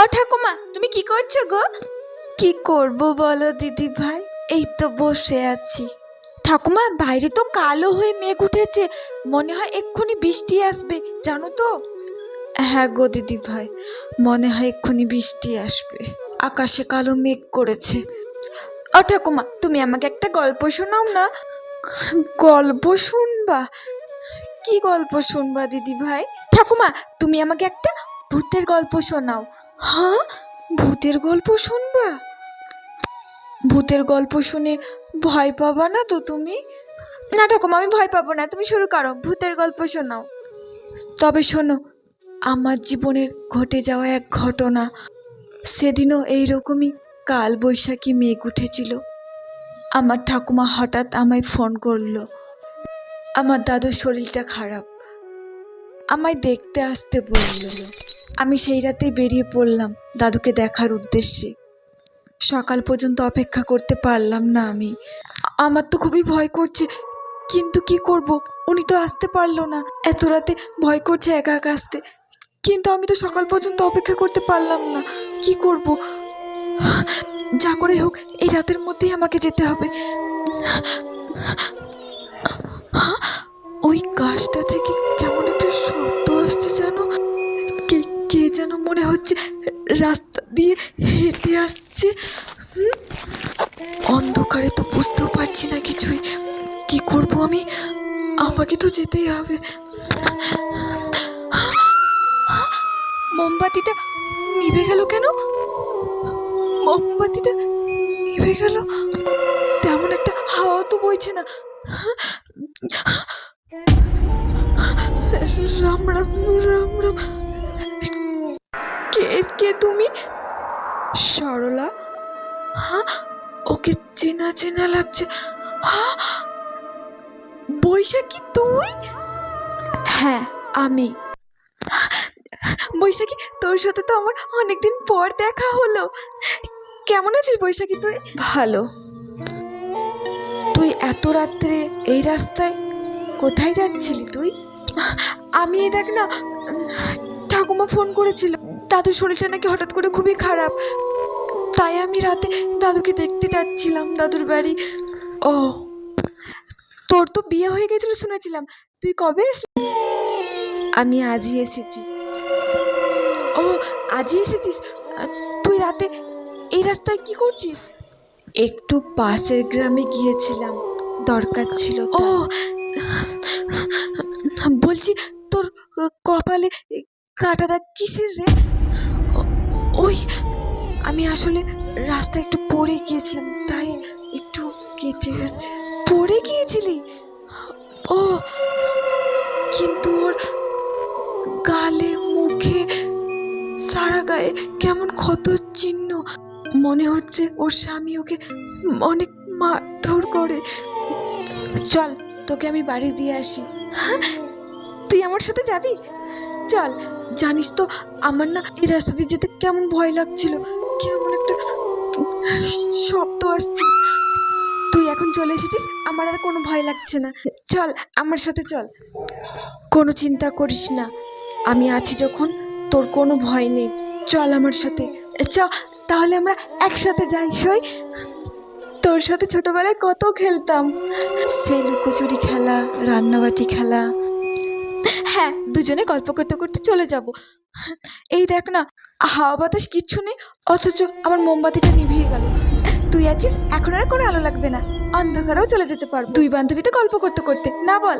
ও ঠাকুমা তুমি কি করছ গো? কি করব বলো দিদি ভাই? এই তো বসে আছি। ঠাকুমা বাইরে তো কালো হয়ে মেঘ উঠেছে। মনে হয় এক্ষুনি বৃষ্টি আসবে জানো তো? হ্যাঁ গো দিদি ভাই মনে হয় এক্ষুনি বৃষ্টি আসবে। আকাশে কালো মেঘ করেছে। ও ঠাকুমা তুমি আমাকে একটা গল্প শোনাও না? গল্প শুনবা? কি গল্প শুনবা দিদি ভাই? ঠাকুমা তুমি আমাকে একটা ভূতের গল্প শোনাও। হ্যাঁ? ভূতের গল্প শুনবা? ভূতের গল্প শুনে ভয় পাবা না তো তুমি? না ঠাকুমা, আমি ভয় পাবো না। তুমি শুরু করো। ভূতের গল্প শোনাও। তবে শোনো, আমার জীবনের ঘটে যাওয়া এক ঘটনা। সেদিনও এইরকমই কাল বৈশাখী মেঘ উঠেছিল। আমার ঠাকুমা হঠাৎ আমায় ফোন করল। আমার দাদুর শরীরটা খারাপ। আমায় দেখতে আসতে বলল। আমি সেই রাতেই বেরিয়ে পড়লাম দাদুকে দেখার উদ্দেশ্যে। সকাল পর্যন্ত অপেক্ষা করতে পারলাম না আমি। আমার তো খুবই ভয় করছে, কিন্তু কি করব? উনি তো আসতে পারল না। এত রাতে ভয় করছে একা একা আসতে। কিন্তু আমি তো সকাল পর্যন্ত অপেক্ষা করতে পারলাম না। কি করব? যা করে হোক, এই রাতের মধ্যেই আমাকে যেতে হবে। ওই গাছটা থেকে কেমন একটা শব্দ আসছে যেন। কে যেন মনে হচ্ছে রাস্তা দিয়ে হেঁটে আসছে। অন্ধকারে তো বুঝতেও পারছি না কিছুই। কি করব আমি? আমাকে তো যেতেই হবে। মোমবাতিটা নিভে গেল কেন? মোমবাতিটা নিভে গেল? তেমন একটা হাওয়া তো বইছে না। রাম রাম রাম রাম। কে কে তুমি? সরলা? হ্যাঁ ওকে চেনা চেনা লাগছে। হ্যাঁ বৈশাখী তুই? হ্যাঁ আমি। বৈশাখী, তোর সাথে তো আমার অনেকদিন পর দেখা হলো। কেমন আছিস বৈশাখী তুই? ভালো। তুই এত রাত্রে এই রাস্তায় কোথায় যাচ্ছিলি তুই? আমি দেখ না, ঠাকুমা ফোন করেছিল। দাদুর শরীরটা নাকি হঠাৎ করে খুবই খারাপ। তাই আমি রাতে দাদুকে দেখতে যাচ্ছিলাম দাদুর বাড়ি। ও তোর তো বিয়ে হয়ে গেছিল শুনেছিলাম। তুই কবে আমি আজই এসেছি। ও আজই এসেছিস? তুই রাতে এই রাস্তায় কি করছিস? একটু পাশের গ্রামে গিয়েছিলাম। দরকার ছিল ও বলছি তোর কপালে কাটা দাগ কিসের রে? ওই, আমি আসলে রাস্তা একটু পড়ে গিয়েছিলাম, তাই একটু কেটে গেছে। পড়ে গিয়েছিলি? ও, কিন্তু ওর গালে, মুখে, সারা গায়ে কেমন ক্ষত চিহ্ন। মনে হচ্ছে ওর স্বামী ওকে অনেক মারধর করে। চল, তোকে আমি বাড়ি দিয়ে আসি। হ্যাঁ? তুই আমার সাথে যাবি? চল। জানিস তো, আমার না এই রাস্তা দিয়ে যেতে কেমন ভয় লাগছিল। কেমন একটা শব্দ আসছে। তুই এখন চলে এসেছিস, আমার আর কোনো ভয় লাগছে না। চল, আমার সাথে চল। কোনো চিন্তা করিস না। আমি আছি যখন, তোর কোনো ভয় নেই। চল আমার সাথে। চ, তাহলে আমরা একসাথে যাই, সই। তোর সাথে ছোটবেলায় কত খেলতাম। সেই লুকোচুরি খেলা, রান্নাবাটি খেলা হ্যাঁ দুজনে গল্প করতে করতে চলে যাব। এই দেখ না, হাওয়া বাতাস কিচ্ছু নেই, অথচ আমার মোমবাতিটা নিভিয়ে গেল। তুই আছিস? এখন আর কোনো আলো লাগবে না। অন্ধকারেও চলে যেতে পারব। দুই বান্ধবীতে গল্প করতে করতে, না বল?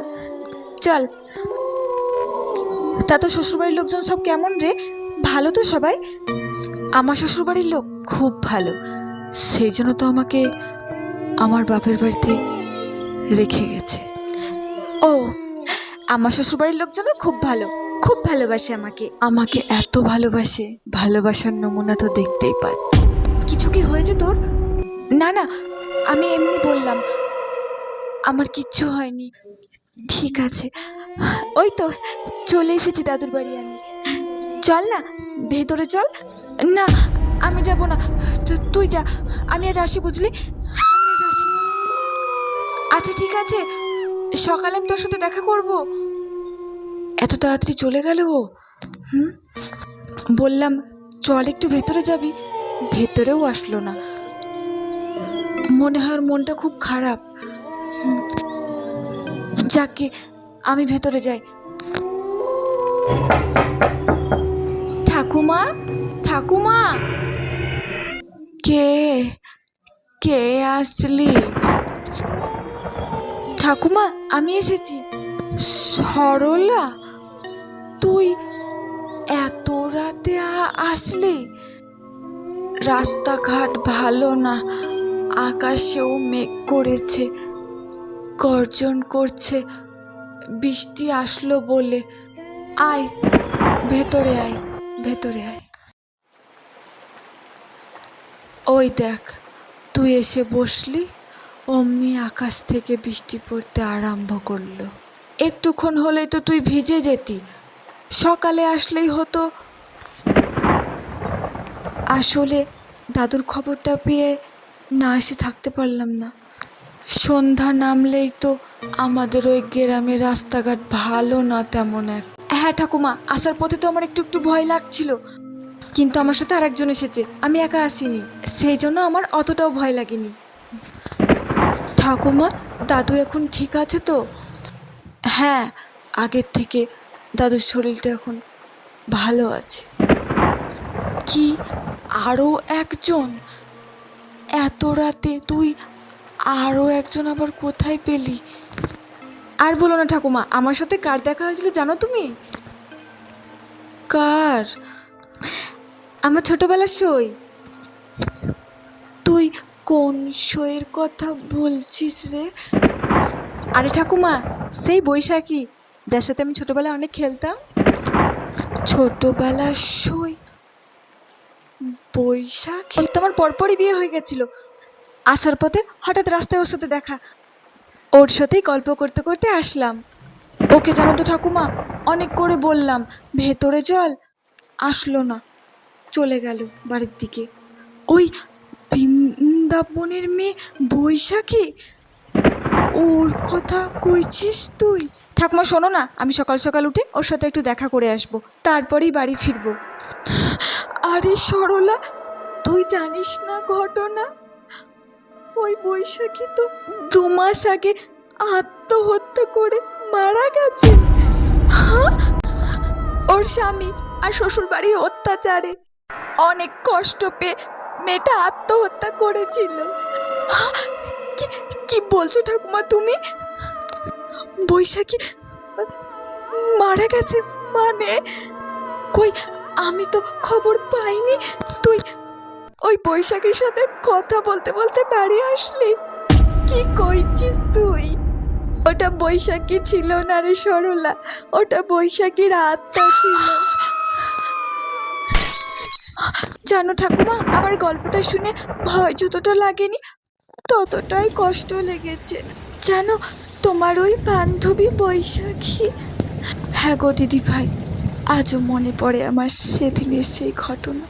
চল। তা তো শ্বশুরবাড়ির লোকজন সব কেমন রে? ভালো তো সবাই। আমার শ্বশুরবাড়ির লোক খুব ভালো। সেই জন্য তো আমাকে আমার বাপের বাড়িতে রেখে গেছে। ও আমার শ্বশুরবাড়ির লোকজনও খুব ভালো। খুব ভালোবাসে আমাকে। আমাকে এত ভালোবাসে। ভালোবাসার নমুনা তো দেখতেই পাচ্ছি। কিছু কি হয়েছে তোর? না না, আমি এমনি বললাম। আমার কিচ্ছু হয়নি। ঠিক আছে। ওই তো, চলে এসেছি দাদুর বাড়ি আমি। চল না, ভেতরে চল। না, আমি যাব না। তুই যা। আমি আজ আসি বুঝলি? আমি আজ আসি। আচ্ছা ঠিক আছে। সকালে আমি তোর সাথে দেখা করব? এত তাড়াতাড়ি চলে গেল ও। হুম? বললাম, চল একটু ভেতরে যাবি। ভেতরেও আসলো না। মনে হয় মনটা খুব খারাপ। যাকে আমি ভেতরে যাই। ঠাকুমা? ঠাকুমা? কে? কে আসলি? ঠাকুমা, আমি এসেছি। সরলা, তুই এত রাতে আসলি? রাস্তাঘাট ভালো না, আকাশেও মেঘ করেছে, গর্জন করছে, বৃষ্টি আসলো বলে। আয়, ভেতরে আয় ভেতরে আয়। ওই দেখ, তুই এসে বসলি? অমনি আকাশ থেকে বৃষ্টি পড়তে আরম্ভ করল। একটুক্ষণ হলেই তো তুই ভিজে যেতি। সকালে আসলেই হতো। আসলে দাদুর খবরটা পেয়ে না এসে থাকতে পারলাম না। সন্ধ্যা নামলেই তো আমাদের ওই গ্রামের রাস্তাঘাট ভালো না তেমন এক। হ্যাঁ ঠাকুমা, আসার পথে তো আমার একটু একটু ভয় লাগছিল। কিন্তু আমার সাথে আরেকজন এসেছে, আমি একা আসিনি। সেই জন্য আমার অতটাও ভয় লাগেনি। ঠাকুমা, দাদু এখন ঠিক আছে তো? হ্যাঁ আগের থেকে দাদুর শরীরটা এখন ভালো আছে। কি আরও একজন? এত রাতে তুই আরও একজন আবার কোথায় পেলি? আর বলো না ঠাকুমা, আমার সাথে কার দেখা হয়েছিল জানো তুমি? কার? আমার ছোটবেলার সই। কোন সইয়ের কথা বলছিস রে? আরে ঠাকুমা, সেই বৈশাখী, যার সাথে আমি ছোটবেলায় অনেক খেলতাম। ছোটবেলার সই? বৈশাখী? ওর তো আমার পরপরই বিয়ে হয়ে গেছিল। আসার পথে হঠাৎ রাস্তায় ওর সাথে দেখা। ওর সাথেই গল্প করতে করতে আসলাম। ওকে জানো তো ঠাকুমা, অনেক করে বললাম, ভেতরে চল আসলো না, চলে গেল বাড়ির দিকে। ওই বৃন্দাবনের মেয়ে বৈশাখী? ওর কথা কইছিস তুই? ঠাকুমা শোনো না, আমি সকাল সকাল উঠে ওর সাথে একটু দেখা করে আসব, তারপরেই বাড়ি ফিরবো। আরে সরলা, তুই জানিস না ঘটনা? ওই বৈশাখী তো দু মাস আগে আত্মহত্যা করে মারা গেছে। হ্যাঁ? ওর স্বামী আর শ্বশুর বাড়ি অত্যাচারে। অনেক কষ্ট পেয়ে মেয়েটা আত্মহত্যা করেছিল। কি বলছো ঠাকুমা তুমি? বৈশাখী, মারা গেছে মানে? কই, আমি তো খবর পাইনি। তুই ওই বৈশাখীর সাথে কথা বলতে বলতে বাড়ি আসলি। কি কইছিস তুই? ওটা বৈশাখী ছিল না রে সরলা, ওটা বৈশাখীর আত্মা ছিল। জানো ঠাকুমা, আমার গল্পটা শুনে ভয় যতটা লাগেনি ততটাই কষ্ট লেগেছে। জানো, তোমার ওই বান্ধবী বৈশাখী। হ্যাঁ গো দিদি ভাই আজও মনে পড়ে আমার সেদিনের সেই ঘটনা।